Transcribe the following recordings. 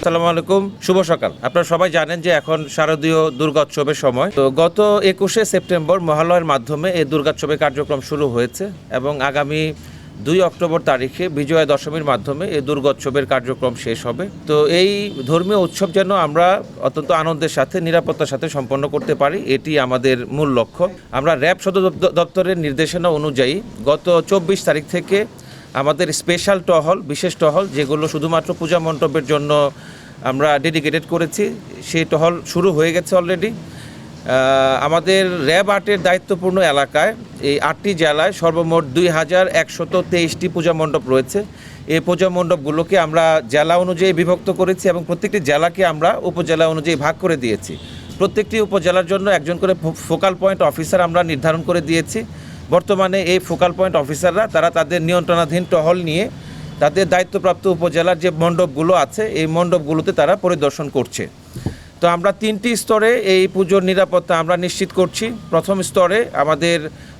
আসসালামু আলাইকুম, শুভ সকাল। আপনারা সবাই জানেন যে এখন শারদীয় দুর্গোৎসবের সময়। তো গত একুশে সেপ্টেম্বর মহালয়ের মাধ্যমে এই দুর্গোৎসবের কার্যক্রম শুরু হয়েছে এবং আগামী দুই অক্টোবর তারিখে বিজয়া দশমীর মাধ্যমে এই দুর্গোৎসবের কার্যক্রম শেষ হবে। তো এই ধর্মীয় উৎসব যেন আমরা অত্যন্ত আনন্দের সাথে, নিরাপত্তার সাথে সম্পন্ন করতে পারি, এটি আমাদের মূল লক্ষ্য। আমরা র্যাব সদর দপ্তরের নির্দেশনা অনুযায়ী গত চব্বিশ তারিখ থেকে আমাদের স্পেশাল টহল, বিশেষ টহল, যেগুলো শুধুমাত্র পূজা মণ্ডপের জন্য আমরা ডেডিকেটেড করেছি, সেই টহল শুরু হয়ে গেছে অলরেডি আমাদের র্যাব আর্টের দায়িত্বপূর্ণ এলাকায়, এই আটটি জেলায় সর্বমোট দুই হাজার একশত তেইশটি পূজা মণ্ডপ রয়েছে। এই পূজা মণ্ডপগুলোকে আমরা জেলা অনুযায়ী বিভক্ত করেছি এবং প্রত্যেকটি জেলাকে আমরা উপজেলা অনুযায়ী ভাগ করে দিয়েছি। প্রত্যেকটি উপজেলার জন্য একজন করে ফোকাল পয়েন্ট অফিসার আমরা নির্ধারণ করে দিয়েছি। বর্তমানে এই ফোকাল পয়েন্ট অফিসাররা তারা তাদের নিয়ন্ত্রণাধীন টহল নিয়ে তাদের দায়িত্বপ্রাপ্ত উপজেলার যে মণ্ডপগুলো আছে, এই মণ্ডপগুলোতে তারা পরিদর্শন করছে। তো আমরা তিনটি স্তরে এই পুজোর নিরাপত্তা আমরা নিশ্চিত করছি। প্রথম স্তরে আমাদের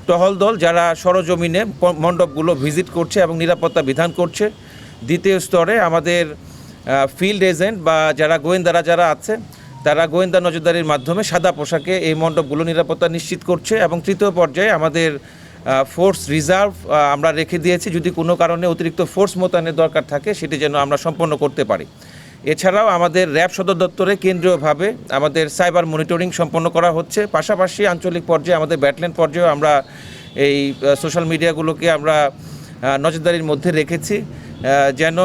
টহল দল, যারা সরজমিনে মণ্ডপগুলো ভিজিট করছে এবং নিরাপত্তা বিধান করছে। দ্বিতীয় স্তরে আমাদের ফিল্ড এজেন্ট বা যারা গোয়েন্দারা যারা আছে তারা গোয়েন্দা নজরদারির মাধ্যমে সাদা পোশাকে এই মণ্ডপগুলো নিরাপত্তা নিশ্চিত করছে এবং তৃতীয় পর্যায়ে আমাদের ফোর্স রিজার্ভ আমরা রেখে দিয়েছি। যদি কোনো কারণে অতিরিক্ত ফোর্স মোতায়েনের দরকার থাকে, সেটি যেন আমরা সম্পন্ন করতে পারি। এছাড়াও আমাদের র্যাব সদর দপ্তরে কেন্দ্রীয়ভাবে আমাদের সাইবার মনিটরিং সম্পন্ন করা হচ্ছে। পাশাপাশি আঞ্চলিক পর্যায়ে আমাদের ব্যাটল্যান্ড পর্যায়েও আমরা এই সোশ্যাল মিডিয়াগুলোকে আমরা নজরদারির মধ্যে রেখেছি। যেন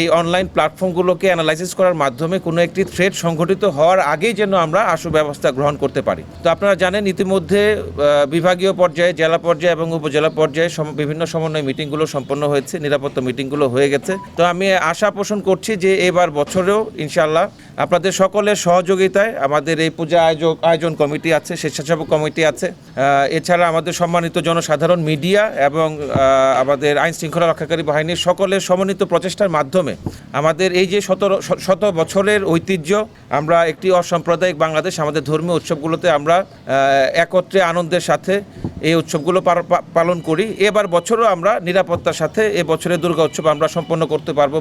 এই অনলাইন প্ল্যাটফর্মগুলোকে অ্যানালাইসিস করার মাধ্যমে কোনো একটি থ্রেড সংঘটিত হওয়ার আগেই যেন আমরা আশু ব্যবস্থা গ্রহণ করতে পারি। তো আপনারা জানেন, ইতিমধ্যে বিভাগীয় পর্যায়ে, জেলা পর্যায়ে এবং উপজেলা পর্যায়ে বিভিন্ন সমন্বয় মিটিংগুলো সম্পন্ন হয়েছে, নিরাপত্তা মিটিংগুলো হয়ে গেছে। তো আমি আশা পোষণ করছি যে এবার বছরেও ইনশাল্লাহ আপনাদের সকলের সহযোগিতায় আমাদের এই পূজা আয়োজক, আয়োজন কমিটি আছে, স্বেচ্ছাসেবক কমিটি আছে। এছাড়া আমাদের সম্মানিত জনসাধারণ মিডিয়া এবং আমাদের আইন শৃঙ্খলা রক্ষাকারী বাহিনীর সকলের সমন্বিত প্রচেষ্টার মাধ্যমে আমাদের এই যে শত শত বছরের ঐতিহ্য, আমরা একটি অসাম্প্রদায়িক বাংলাদেশ, আমাদের ধর্মীয় উৎসবগুলোতে আমরা একত্রে আনন্দের সাথে এই উৎসবগুলো পালন করি। এবার বছরও আমরা নিরাপত্তার সাথে এ বছরের দুর্গা উৎসব আমরা সম্পন্ন করতে পারব